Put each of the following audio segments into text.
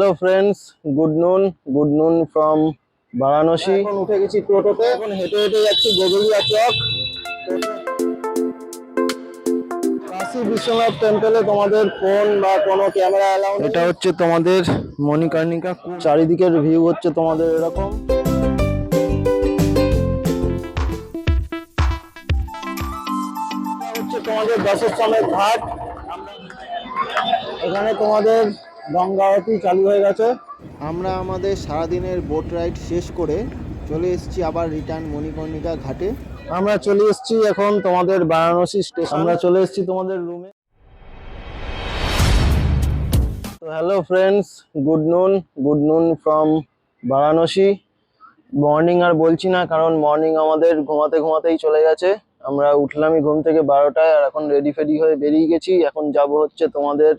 Hello friends good noon good noon from Varanasi এখন উঠে গেছি টোটোতে। এখন হেঁটে হেঁটে যাচ্ছি গোগুলিয়া চক। কাশী বিশ্বনাথ টেম্পলে তোমাদের ফোন বা কোনো ক্যামেরা অ্যালাউ এটা হচ্ছে তোমাদের মণিকর্ণিকা। চারিদিকের ভিউ হচ্ছে তোমাদের এরকম। এটা হচ্ছে তোমাদের দশস্থানের ঘাট। এখানে তোমাদের গঙ্গা আরতি চালু হয়ে গেছে। আমরা আমাদের সারাদিনের বোট রাইড শেষ করে চলে এসেছি আবার রিটার্ন মণিকর্ণিকা ঘাটে। আমরা চলে এসেছি এখন তোমাদের বারাণসী স্টেশন আমরা চলে এসেছি তোমাদের রুমে তো hello friends good noon good noon from Varanasi. Morning আর বলছি না কারণ মর্নিং আমাদের ঘুমাতে ঘুমাতেই চলে গেছে। আমরা উঠলামই ঘুম থেকে বারোটায় আর এখন রেডি ফেডি হয়ে বেরিয়ে গেছি। এখন যাব হচ্ছে তোমাদের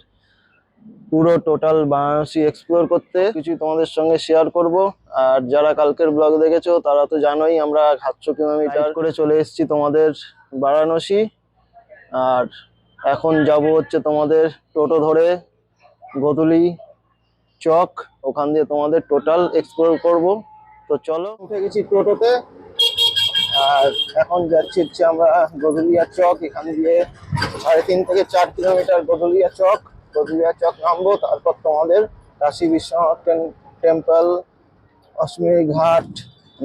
পুরো টোটাল বারাণসী এক্সপ্লোর করতে কিছু তোমাদের সঙ্গে শেয়ার করব। আর যারা কালকের ব্লগ দেখেছ তারা তো জানোই আমরা সাতশো কিলোমিটার করে চলে এসেছি তোমাদের বারাণসী। আর এখন যাব হচ্ছে তোমাদের টোটো ধরে গদুলি চক ওখান দিয়ে তোমাদের টোটাল এক্সপ্লোর করব। তো চলো উঠে গেছি টোটোতে। আর এখন যাচ্ছি হচ্ছে আমরা গদুলিয়া চক এখান দিয়ে সাড়ে তিন থেকে চার কিলোমিটার গদুলিয়া চক। গদুলিয়া চক নামবো তারপর তোমাদের কাশী বিশ্বনাথ টেম্পল অশ্মিনী ঘাট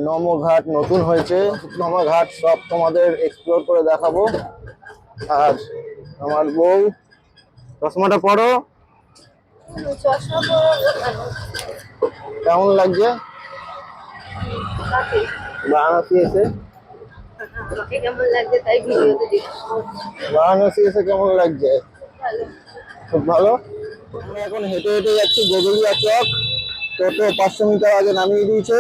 নম ঘাট নতুন হয়েছে নম ঘাট সব তোমাদের এক্সপ্লোর করে দেখাবো। আর আমার বউ চশমাটা কেন? কেমন লাগছে? বারাণসী এসে বারাণসী এসে কেমন লাগছে? খুব ভালো। আমরা এখন হেঁটে হেঁটে যাচ্ছি গদুলিয়া চক। টোটো পাঁচশো মিটার আগে নামিয়ে দিয়েছে।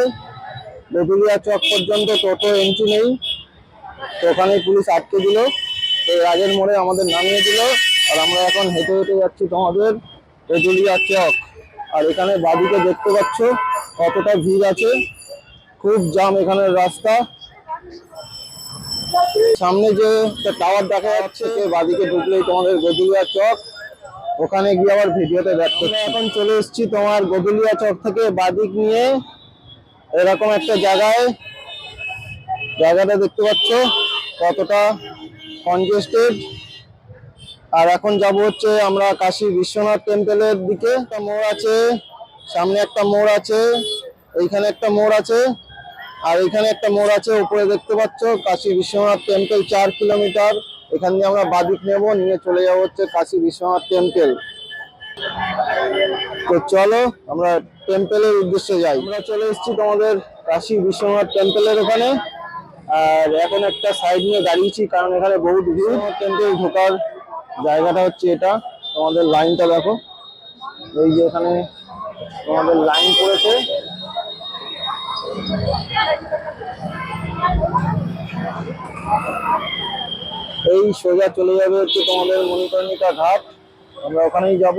গদুলিয়া চক পর্যন্ত টোটো এন্ট্রি নেই। তো ওখানে পুলিশ আটকে দিল। তো আগের মোড়ে আমাদের নামিয়ে দিল। আর আমরা এখন হেঁটে হেঁটে যাচ্ছি তোমাদের গদুলিয়া চক। আর এখানে বাদিকে দেখতে পাচ্ছ কতটা ভিড় আছে। খুব জাম এখানের রাস্তা। সামনে যে একটা টাওয়ার দেখা যাচ্ছে বাদিকে ঢুকলেই তোমাদের গদুলিয়া চক। ওখানে গিয়ে আবার ভিডিওতে ব্যক্ত এখন চলে এসেছি তোমার গদুলিয়া চক থেকে বাদিক নিয়ে। এরকম একটা জায়গায়। জায়গাটা দেখতে পাচ্ছ, কতটা কনজেস্টেড আর এখন যাব হচ্ছে আমরা কাশী বিশ্বনাথ টেম্পলের দিকে। একটা মোড় আছে, সামনে একটা মোড় আছে, এইখানে একটা মোড় আছে। আর এখানে একটা মোড় আছে, উপরে দেখতে পাচ্ছ, কাশী বিশ্বনাথ টেম্পল চার কিলোমিটার। এখান দিয়ে আমরা বাদিক নেব, নিয়ে চলে যাব হচ্ছে কাশী বিশ্বনাথ টেম্পল তো চলো, আমরা টেম্পলের উদ্দেশ্যে যাই। আমরা চলে এসেছি তোমাদের কাশী বিশ্বনাথ টেম্পলের ওখানে। আর এখন একটা সাইড নিয়ে দাঁড়িয়েছি, কারণ এখানে বহুত ভিড়। টেম্পল ঢোকার জায়গাটা হচ্ছে এটা। তোমাদের লাইনটা দেখো। এই যে এখানে তোমাদের লাইন পড়েছে। এই সোজা চলে যাবে হচ্ছে তোমাদের মণিকর্ণিকা ঘাট। আমরা ওখানেই যাব।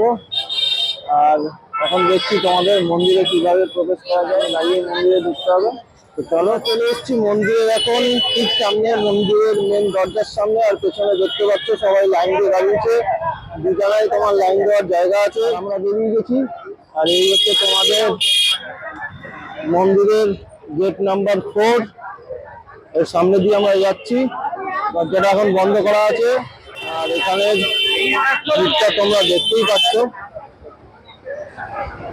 আর এখন দেখছি তোমাদের মন্দিরে কীভাবে প্রবেশ করা যায়, দাঁড়িয়ে মন্দিরে ঢুকতে হবে। তো চলো চলে এসেছি মন্দিরের এখন ঠিক সামনে মন্দিরের মেন দরজার সামনে, আর পেছনে দেখতে পাচ্ছ সবাই লাইন দিয়ে দাঁড়িয়েছে। দু জায়গায় তোমার লাইন দেওয়ার জায়গা আছে। আমরা বেরিয়ে গেছি। আর এই হচ্ছে তোমাদের মন্দিরের গেট নাম্বার ফোর এর সামনে দিয়ে আমরা যাচ্ছি। দরজাটা এখন বন্ধ করা আছে। আর এখানে ভিড়টা তোমরা দেখতেই পাচ্ছ।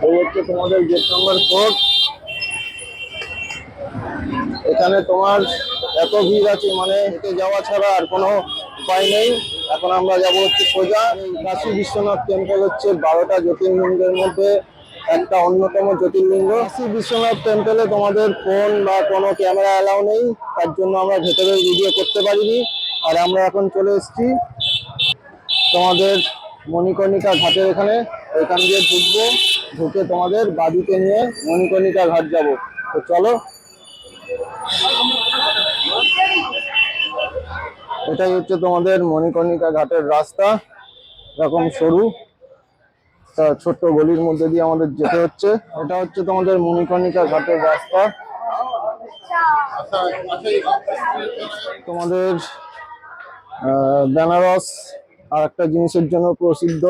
এই হচ্ছে তোমাদের গেট নম্বর ফোর। এখানে তোমার এত ভিড় আছে মানে হেঁটে যাওয়া ছাড়া আর কোনো উপায় নেই। এখন আমরা যাব হচ্ছে সোজা। কাশী বিশ্বনাথ টেম্পল হচ্ছে বারোটা জ্যোতির্লিঙ্গের মধ্যে একটা অন্যতম জ্যোতির্লিঙ্গ। কাশী বিশ্বনাথ টেম্পলে তোমাদের ফোন বা কোনো ক্যামেরা অ্যালাউ নেই। তার জন্য আমরা ভেতরে ভিডিও করতে পারিনি। আর আমরা এখন চলে এসেছি তোমাদের মণিকর্ণিকা ঘাটের এখানে। এখান দিয়ে ঢুকবো, ঢুকে তোমাদের বাদিকে নিয়ে মণিকর্ণিকা ঘাট যাব। তো চলো। এটাই হচ্ছে তোমাদের মণিকর্ণিকা ঘাটের রাস্তা, এরকম সরু। ছোট্ট গলির মধ্যে দিয়ে আমাদের যেতে হচ্ছে। এটা হচ্ছে তোমাদের মণিকর্ণিকা ঘাটের রাস্তা। তোমাদের বেনারস আর একটা জিনিসের জন্য প্রসিদ্ধ,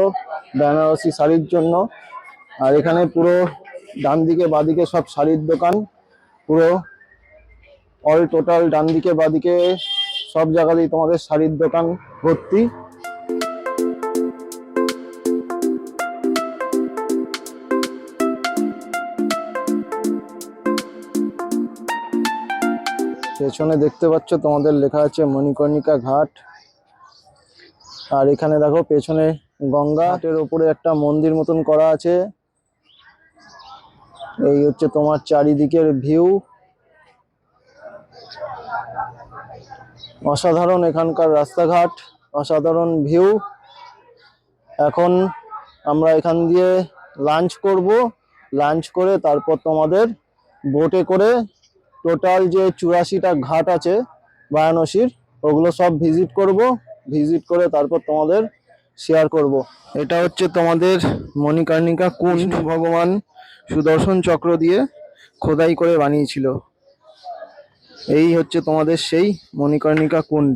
বেনারসি শাড়ির জন্য। আর এখানে পুরো ডান দিকে বাদিকে সব শাড়ির দোকান, পুরো অল টোটাল ডান দিকে বাদিকে সব জায়গাতেই তোমাদের শাড়ির দোকান ভর্তি। পেছনে দেখতে পাচ্ছ তোমাদের লেখা আছে মণিকর্ণিকা ঘাট। আর এখানে দেখো পেছনে গঙ্গা। ঘাটের উপরে একটা মন্দির মতন করা আছে। এই হচ্ছে তোমার চারিদিকের ভিউ। অসাধারণ এখানকার রাস্তাঘাট, অসাধারণ ভিউ। এখন আমরা এখান দিয়ে লাঞ্চ করব। লাঞ্চ করে তারপর তোমাদের বোটে করে টোটাল যে চুরাশিটা ঘাট আছে, বারাণসীর, ওগুলো সব ভিজিট করব। ভিজিট করে তারপর তোমাদের শেয়ার করব। এটা হচ্ছে তোমাদের মণিকর্ণিকা কুণ্ড। ভগবান সুদর্শন চক্র দিয়ে খোদাই করে বানিয়েছিল। এই হচ্ছে তোমাদের সেই মণিকর্ণিকা কুণ্ড।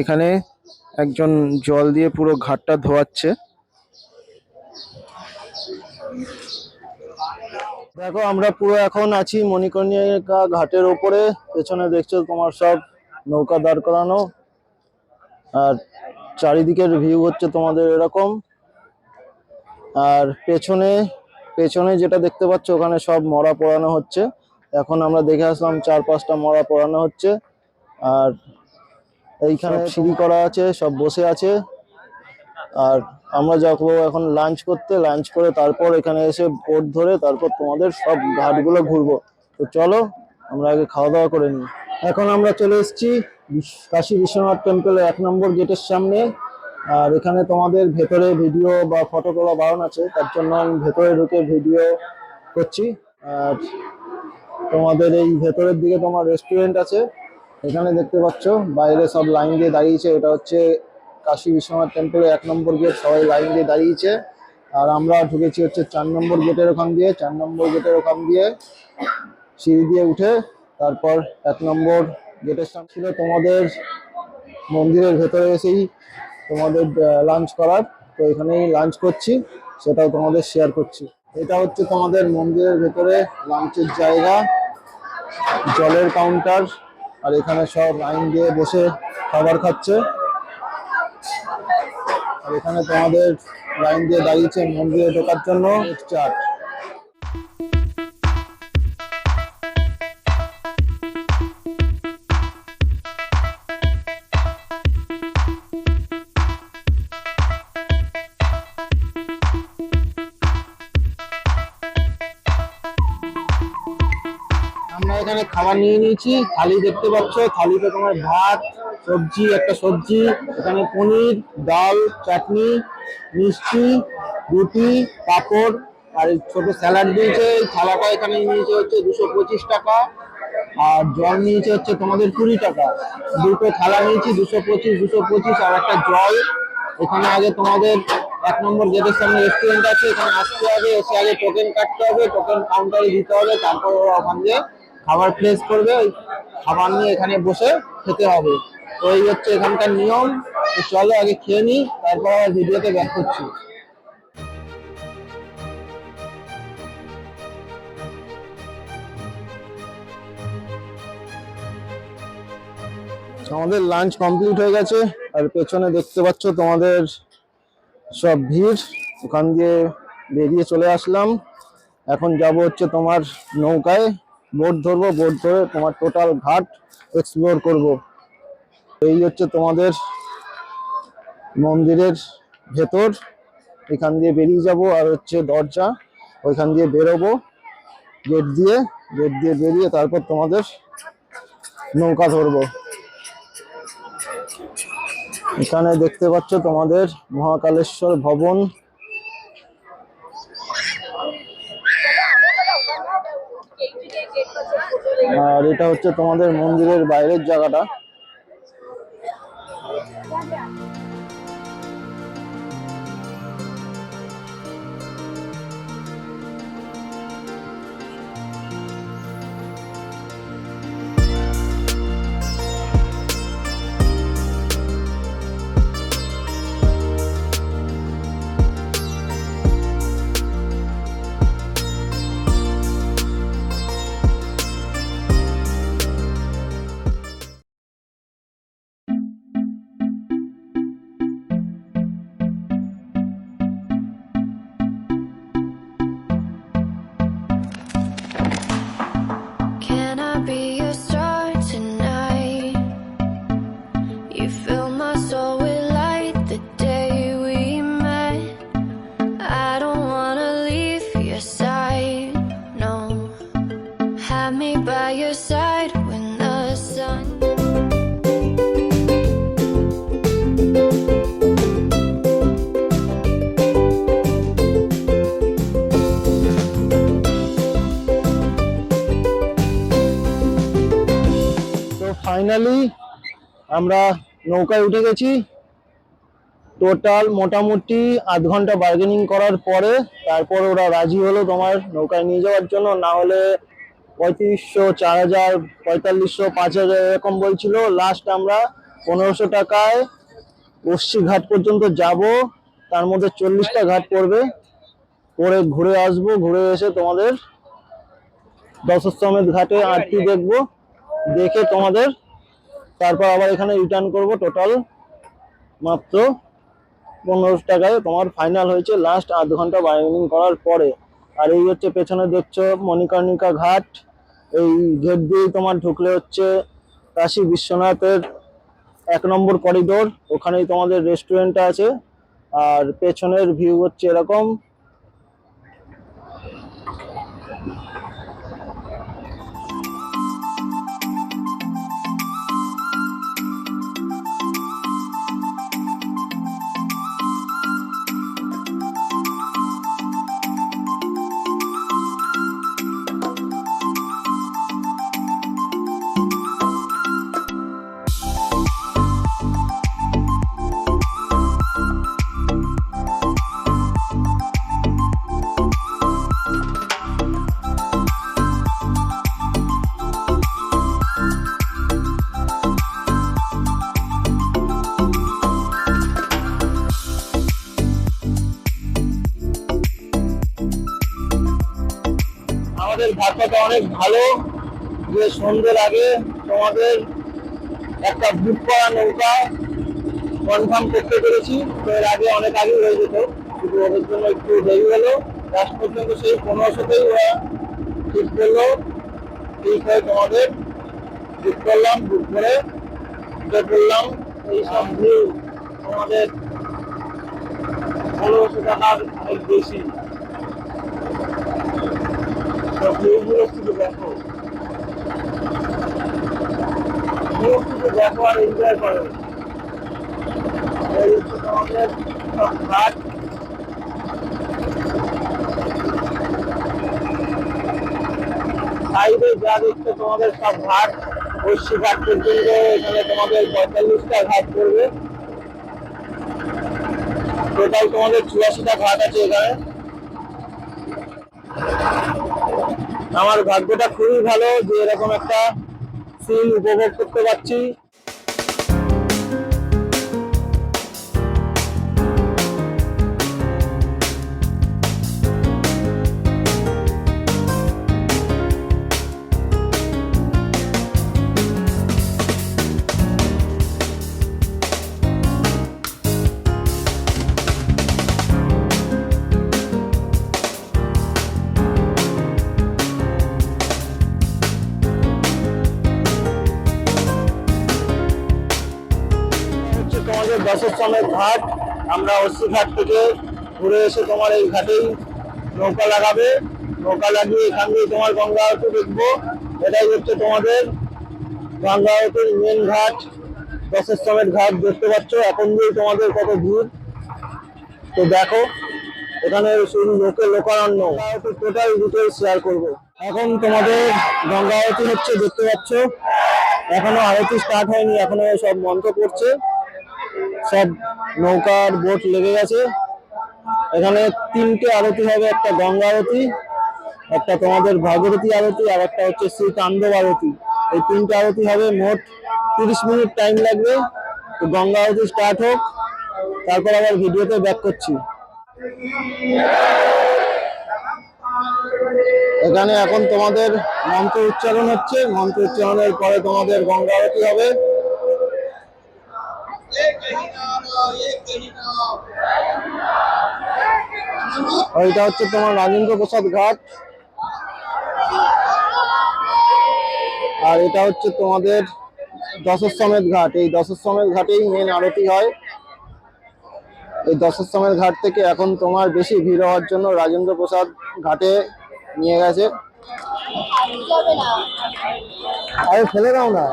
এখানে একজন জল দিয়ে পুরো ঘাটটা ধোয়াচ্ছে। দেখো, আমরা পুরো এখন আছি মণিকর্ণিকা ঘাটের ওপরে। পেছনে দেখছ তোমার সব নৌকা দাঁড় করানো। আর চারিদিকের ভিউ হচ্ছে তোমাদের এরকম। আর পেছনে পেছনে যেটা দেখতে পাচ্ছ ওখানে সব মরা পোড়ানো হচ্ছে। এখন আমরা দেখে আসলাম চার পাঁচটা মরা পোড়ানো হচ্ছে। আর এইখানে সিঁড়ি করা আছে সব বসে আছে। আর আমরা যাব এখন লাঞ্চ করতে। লাঞ্চ করে তারপর এখানে এসে বোট ধরে তারপর তোমাদের সব ঘাটগুলো ঘুরবো। তো চলো আমরা আগে খাওয়া দাওয়া করে নিই। এখন আমরা চলে এসেছি কাশী বিশ্বনাথ টেম্পলের এক নম্বর গেটের সামনে। আর এখানে তোমাদের ভেতরে ভিডিও বা ফটো তোলা বারণ আছে, তার জন্য আমি ভেতরে ঢুকে ভিডিও করছি। আর তোমাদের এই ভেতরের দিকে তোমার রেস্টুরেন্ট আছে, এখানে দেখতে পাচ্ছ, বাইরে সব লাইন দিয়ে দাঁড়িয়েছে। এটা হচ্ছে কাশী বিশ্বনাথ টেম্পলের এক নম্বর গেট সবাই লাইন দিয়ে দাঁড়িয়েছে। আর আমরা ঢুকেছি হচ্ছে চার নম্বর গেটের ওখান দিয়ে, চার নম্বর গেটের ওখান দিয়ে সিঁড়ি দিয়ে উঠে তারপর এক নম্বর গেটের সামনে ছিল তোমাদের মন্দিরের ভেতরে এসেই তোমাদের লাঞ্চ করার। তো এখানেই লাঞ্চ করছি, সেটাও তোমাদের শেয়ার করছি। এটা হচ্ছে তোমাদের মন্দিরের ভেতরে লাঞ্চের জায়গা, জলের কাউন্টার আর এখানে সব লাইন দিয়ে বসে খাবার খাচ্ছে। আর এখানে তোমাদের লাইন দিয়ে দাঁড়িয়েছে মন্দিরে ঢোকার জন্য চার্ট নিয়ে নিয়েছি। থালি দেখতে পাচ্ছ, থালিতে তোমার ভাত, সবজি, একটা সবজি, এখানে পনির, ডাল, চাটনি, মিষ্টি, রুটি, পাঁপড়, আর ছোট স্যালাড দিয়েছে। থালাটা এখানে নিয়েছে হচ্ছে দুশো পঁচিশ টাকা, আর জল নিয়েছে হচ্ছে তোমাদের কুড়ি টাকা। দুটো থালা নিয়েছি, দুশো পঁচিশ দুশো পঁচিশ, আর একটা জল। এখানে আগে তোমাদের এক নম্বর গেটের সামনে রেস্টুরেন্ট আছে, এখানে আসতে হবে, এসে আগে টোকেন কাটতে হবে টোকেন কাউন্টারে দিতে হবে, তারপর ওরা ওখান দিয়ে খাবার প্লেস করবে, ওই খাবার নিয়ে এখানে বসে খেতে হবে। তো এই হচ্ছে এখানকার নিয়ম। তো চলো আগে খেয়ে নিই, তারপর ভিডিওতে ব্যাক করছি। আমাদের লাঞ্চ কমপ্লিট হয়ে গেছে। আর পেছনে দেখতে পাচ্ছ তোমাদের সব ভিড়। ওখান দিয়ে বেরিয়ে চলে আসলাম। এখন যাব হচ্ছে তোমার নৌকায়। বোট ধরবো বোট ধরে তোমার টোটাল ঘাট এক্সপ্লোর করব। এই হচ্ছে তোমাদের মন্দিরের ভেতর। এখান দিয়ে বেরিয়ে যাব আর হচ্ছে দরজা, ওইখান দিয়ে বেরোবো। গেট দিয়ে গেট দিয়ে বেরিয়ে তারপর তোমাদের নৌকা ধরবো। এখানে দেখতে পাচ্ছ তোমাদের মহাকালেশ্বর ভবন আর এটা হচ্ছে তোমাদের মন্দিরের বাইরের জায়গাটা। your side when the sun finally আমরা নৌকায় উঠে গেছি। টোটাল মোটামুটি আধ ঘণ্টা বার্গেনিং করার পরে, তারপর ওরা রাজি হলো তোমার নৌকায় নিয়ে যাওয়ার জন্য। না হলে পঁয়ত্রিশশো চার হাজার পঁয়তাল্লিশশো পাঁচ হাজার এরকম বলছিল। লাস্ট আমরা পনেরোশো টাকায় পশ্চি ঘাট পর্যন্ত যাব। তার মধ্যে চল্লিশটা ঘাট পড়বে। পরে ঘুরে আসব। ঘুরে এসে তোমাদের দশস্তমের ঘাটে আরতি দেখব। দেখে তোমাদের তারপর আবার এখানে রিটার্ন করব। টোটাল মাত্র পনেরোশো টাকায় তোমার ফাইনাল হয়েছে। লাস্ট আধ ঘণ্টা বার্গেনিং করার পরে। আর এই হচ্ছে পেছনে দেখছ মণিকর্ণিকা ঘাট। এই গেট দিয়ে তোমার ঢুকলে হচ্ছে কাশী বিশ্বনাথের এক নম্বর করিডোর ওখানেই তোমাদের রেস্টুরেন্ট আছে। আর পেছনের ভিউ হচ্ছে এরকম। অনেক ভালো, যে সন্ধ্যের আগে তোমাদের একটা বুক করা নৌকা কনফার্ম করতে পেরেছি। তো এর আগে অনেক আগে হয়ে যেত, কিন্তু ওদের জন্য একটু দেরি হলো। লাস্ট পর্যন্ত সেই পনেরোশোতেই ওরা ঠিক করল, ঠিক হয়ে তোমাদের বুক করলাম বুক করে উঠে পড়লাম এইসব ভিউ তোমাদের পনেরোশো টাকার অনেক বেশি। দেখো দেখো আর এনজয় করো তোমাদের সব ঘাট সাইডে যা দেখছ তোমাদের সব ঘাট পশ্চিম ঘাট পর্যন্ত এখানে তোমাদের পঁয়তাল্লিশটা ঘাট পড়বে টোটাল তোমাদের চুরাশিটা ঘাট আছে এখানে। আমার ভাগ্যটা খুবই ভালো যে এরকম একটা সিন উপভোগ করতে পারছি। দশস্থানের ঘাট। আমরা অস্থি ঘাট থেকে ঘুরে এসে তোমার এই ঘাটেই নৌকা লাগাবে। নৌকা লাগিয়ে এখান দিয়ে তোমার গঙ্গা আরতি দেখব। এটাই হচ্ছে তোমাদের গঙ্গা আরতির মেন ঘাট দশস্থানের ঘাট দেখতে পাচ্ছ, এখন দিয়ে তোমাদের কত দূর। তো দেখো, এখানে শুধু লোকের লোকারণ্য। টোটাল ডিটেলস শেয়ার করব। এখন তোমাদের গঙ্গা আরতি হচ্ছে, দেখতে পাচ্ছ। এখনও আরতি স্টার্ট হয়নি, এখনও সব মন্ত্র করছে সব নৌকার বোট লেগে গেছে। এখানে তিনটে আরতি হবে, একটা গঙ্গা আরতি, একটা তোমাদের ভাগীরথী আরতি, আর একটা হচ্ছে শ্রী তাণ্ডব আরতি। এই তিনটে আরতি হবে, মোট তিরিশ মিনিট টাইম লাগবে। তো গঙ্গা আরতি স্টার্ট হোক, তারপর আবার ভিডিওতে ব্যাক করছি। এখানে এখন তোমাদের মন্ত্র উচ্চারণ হচ্ছে। মন্ত্র উচ্চারণের পরে তোমাদের গঙ্গা আরতি হবে। ওইটা হচ্ছে তোমার রাজেন্দ্র প্রসাদ ঘাট। আর এটা হচ্ছে তোমাদের দশস্বমেধ ঘাট। এই দশস্বমেধ ঘাটেই মেন আরতি হয়। এই দশস্বমেধ ঘাট থেকে এখন তোমার বেশি ভিড় হওয়ার জন্য রাজেন্দ্র প্রসাদ ঘাটে নিয়ে গেছে। আরে ফেলে দাও না।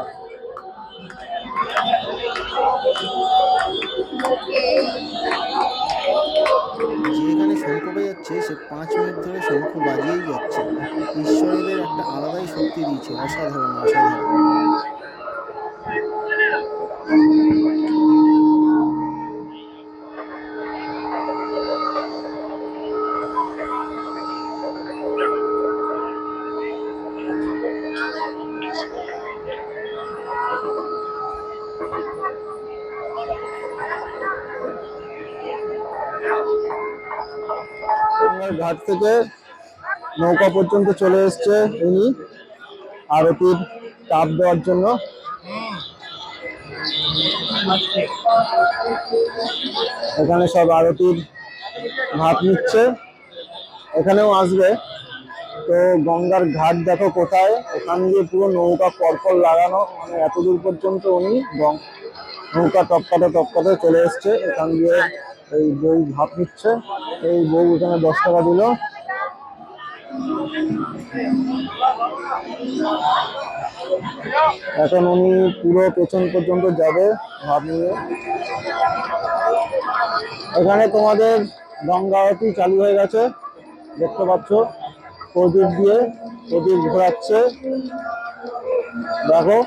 যে এখানে শঙ্খ বাজাচ্ছে, সে পাঁচ মিনিট ধরে শঙ্খ বাজিয়েই যাচ্ছে। ঈশ্বরদের একটা আলাদাই শক্তি দিয়েছে, অসাধারণ অসাধারণ। থেকে নৌকা পর্যন্ত চলে এসছে উনি আরতির তাপ দেওয়ার জন্য। এখানে সব আরতির ভাত নিচ্ছে। এখানেও আসবে। তো গঙ্গার ঘাট দেখো কোথায়? ওখান দিয়ে পুরো নৌকা পরপর লাগানো। মানে এতদূর পর্যন্ত উনি নৌকা টপকাতে টপকাতে চলে এসছে। এখান দিয়ে এই বউ ভাত নিচ্ছে। এই বউ এখানে দশ টাকা দিল। এখন উনি পুরো পেছন পর্যন্ত যাবে ভাব নিয়ে। এখানে তোমাদের গঙ্গা আরতি চালু হয়ে গেছে, দেখতে পাচ্ছ। প্রদীপ দিয়ে প্রদীপ ঘোরাচ্ছে। দেখো।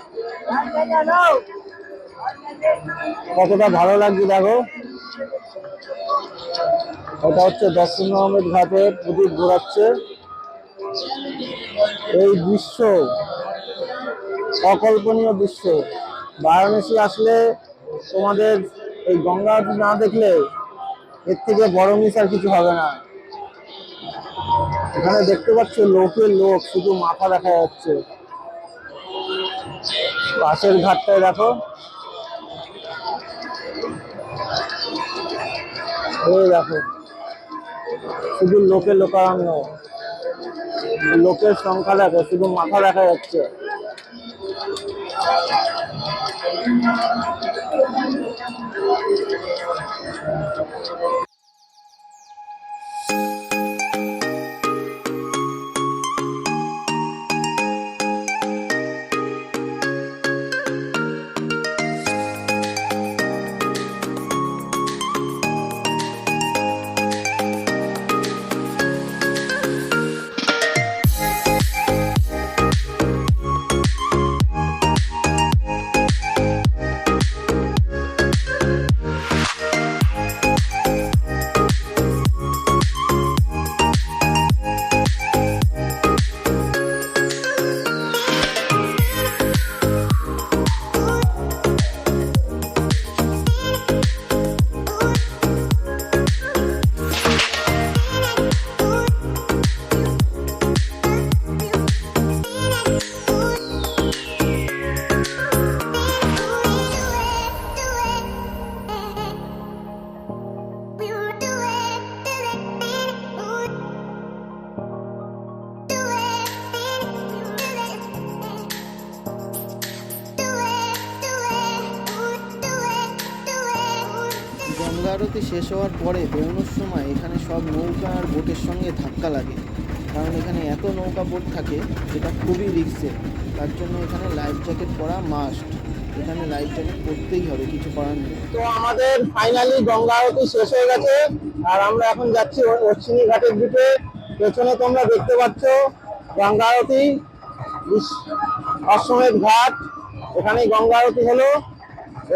কতটা ভালো লাগছে, দেখো। এটা হচ্ছে দর্শন আহমেদ ঘাটে প্রদীপ ঘোরাচ্ছে। এই দৃশ্য অকল্পনীয় দৃশ্য। বারাণসী আসলে তোমাদের এই গঙ্গা না দেখলে এর থেকে বড় মিস আর কিছু হবে না। এখানে দেখতে পাচ্ছ লোকের লোক, শুধু মাথা দেখা যাচ্ছে। পাশের ঘাটটায় দেখো। এই দেখো শুধু লোকে লোকারণ্য। লোকের সংখ্যা দেখো শুধু মাথা দেখা যাচ্ছে। সব নৌকা আর বোটের সঙ্গে ধাক্কা লাগে। কারণ এখানে এত নৌকা বোট থাকে, যেটা খুবই রিক্সের তার জন্য এখানে লাইফ জ্যাকেট পরা মাস্ট এখানে লাইফ জ্যাকেট পরতেই হবে, কিছু করার নেই। তো আমাদের ফাইনালি গঙ্গা আরতি শেষ হয়ে গেছে, আর আমরা এখন যাচ্ছি অশ্বিনী ঘাটের দিকে। পেছনে তোমরা দেখতে পাচ্ছ গঙ্গা আরতি অশ্বমেধ ঘাট। এখানেই গঙ্গা আরতি হলো।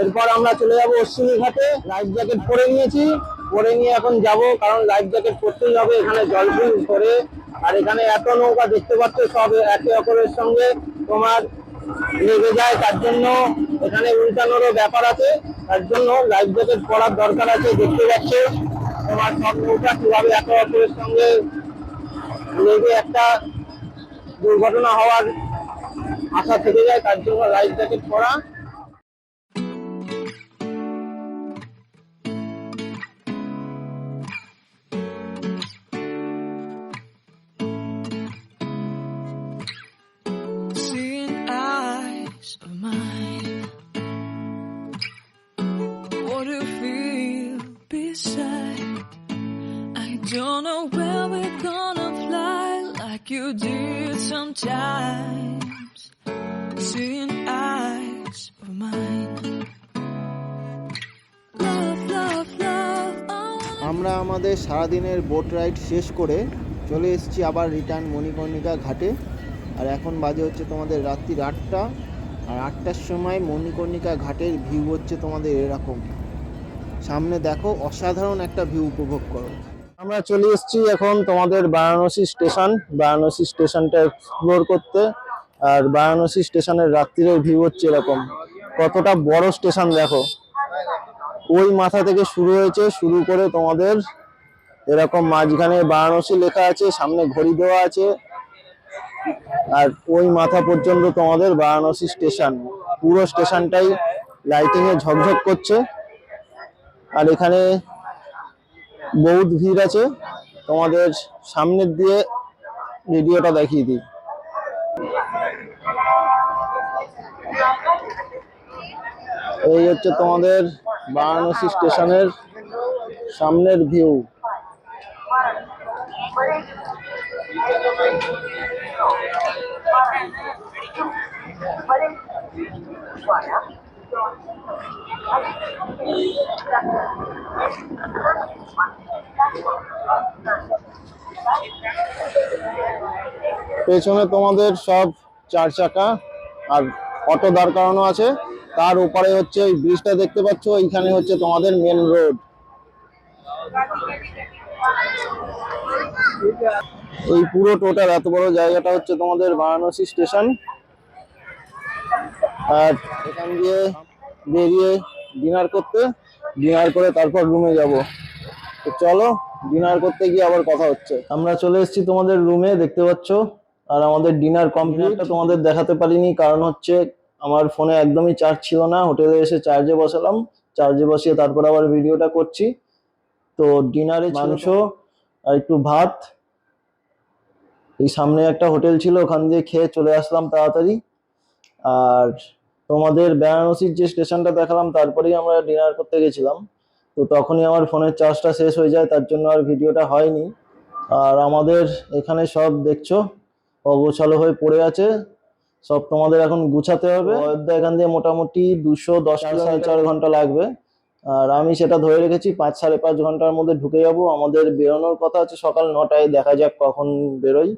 এরপর আমরা চলে যাব অশ্বিনী ঘাটে। লাইফ জ্যাকেট পরে নিয়েছি। পরে নিয়ে এখন যাব, কারণ লাইফ জ্যাকেট পরতেই হবে, এখানে জল জলফিল করে। আর এখানে এত নৌকা দেখতে পাচ্ছ, সব একে অপরের সঙ্গে তোমার লেগে যায়, তার জন্য এখানে উল্টানোরও ব্যাপার আছে। তার জন্য লাইফ জ্যাকেট পরার দরকার আছে, দেখতে পাচ্ছ তোমার সব নৌকা কীভাবে একে অপরের সঙ্গে লেগে একটা দুর্ঘটনা হওয়ার আশা থেকে যায়, তার জন্য লাইফ জ্যাকেট পরা। Like you did sometimes. Seeing eyes of mine. Love, love, love. আমরা আমাদের সারাদিনের বোট রাইড শেষ করে চলে এসেছি আবার রিটার্ন মণিকর্ণিকা ঘাটে আর এখন বাজে হচ্ছে তোমাদের রাত্রি আটটা আর আটটার সময় মণিকর্ণিকা ঘাটের ভিউ হচ্ছে তোমাদের এরকম সামনে দেখো অসাধারণ একটা ভিউ উপভোগ করো আমরা চলে এসেছি এখন তোমাদের বারাণসী স্টেশন। বারাণসী স্টেশনটা এক্সপ্লোর করতে। আর বারাণসী স্টেশনের রাত্রিরের ভিউ হচ্ছে এরকম। কতটা বড় স্টেশন দেখো। ওই মাথা থেকে শুরু হয়েছে, শুরু করে তোমাদের এরকম মাঝখানে বারাণসী লেখা আছে, সামনে ঘড়ি দেওয়া আছে। আর ওই মাথা পর্যন্ত তোমাদের বারাণসী স্টেশন। পুরো স্টেশনটাই লাইটিং এ ঝকঝক করছে। আর এখানে বহুত ভিড় আছে। তোমাদের সামনের দিয়ে ভিডিওটা দেখিয়ে দিই। এই হচ্ছে তোমাদের বারাণসী স্টেশনের সামনের ভিউ। পেছনে তোমাদের সব চার চাকা আর অটো দাঁড় করানো আছে। তার উপরে হচ্ছে ওই ব্রিজটা দেখতে পাচ্ছ, এইখানে হচ্ছে তোমাদের মেন রোড এই পুরো টোটাল এত বড় জায়গাটা হচ্ছে তোমাদের বারাণসী স্টেশন আর এখান দিয়ে বেরিয়ে ডিনার করতে ডিনার করে তারপর রুমে যাব। তো চলো ডিনার করতে গিয়ে আবার কথা হচ্ছে। আমরা চলে এসেছি তোমাদের রুমে দেখতে পাচ্ছ? আর আমাদের ডিনার কমপ্লিটটা তোমাদের দেখাতে পারিনি কারণ হচ্ছে আমার ফোনে একদমই চার্জ ছিল না। হোটেলে এসে চার্জে বসালাম। চার্জে বসিয়ে তারপর আবার ভিডিওটা করছি। তো ডিনারে মাংস আর একটু ভাত। এই সামনে একটা হোটেল ছিল ওখান দিয়ে খেয়ে চলে আসলাম তাড়াতাড়ি। আর তোমাদের বেনারসির যে স্টেশনটা দেখালাম তারপরেই আমরা ডিনার করতে গেছিলাম। তো তখনই আমার ফোনের চার্জটা শেষ হয়ে যায়, তার জন্য আর ভিডিওটা হয়নি। আর আমাদের এখানে সব দেখছ, অগোছালো হয়ে পড়ে আছে, সব তোমাদের এখন গুছাতে হবে। অযোধ্যা এখান দিয়ে মোটামুটি দুশো দশ সাড়ে চার ঘণ্টা লাগবে। আর আমি সেটা ধরে রেখেছি, পাঁচ সাড়ে পাঁচ ঘণ্টার মধ্যে ঢুকে যাব। আমাদের বেরোনোর কথা আছে, সকাল নটায় দেখা যাক কখন বেরোই।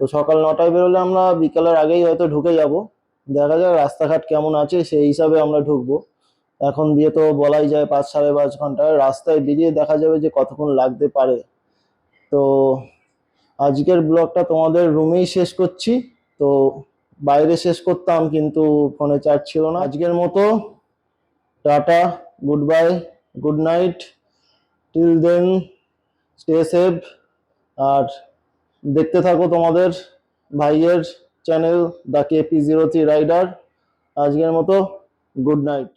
তো সকাল নটায় বেরোলে আমরা বিকালের আগেই হয়তো ঢুকে যাব। দেখা যাক রাস্তাঘাট কেমন আছে, সেই হিসাবে আমরা ঢুকবো। এখন দিয়ে তো বলাই যায় পাঁচ সাড়ে পাঁচ ঘন্টায় রাস্তায় বেরিয়ে দেখা যাবে যে কতক্ষণ লাগতে পারে। তো আজকের ব্লগটা তোমাদের রুমেই শেষ করছি। তো বাইরে শেষ করতাম কিন্তু ফোনে চার্জ ছিল না। আজকের মতো tata good bye good night, till then, stay safe. আর দেখতে থাকো তোমাদের ভাইয়ের channel the KP zero three rider. আজকের মতো গুড নাইট।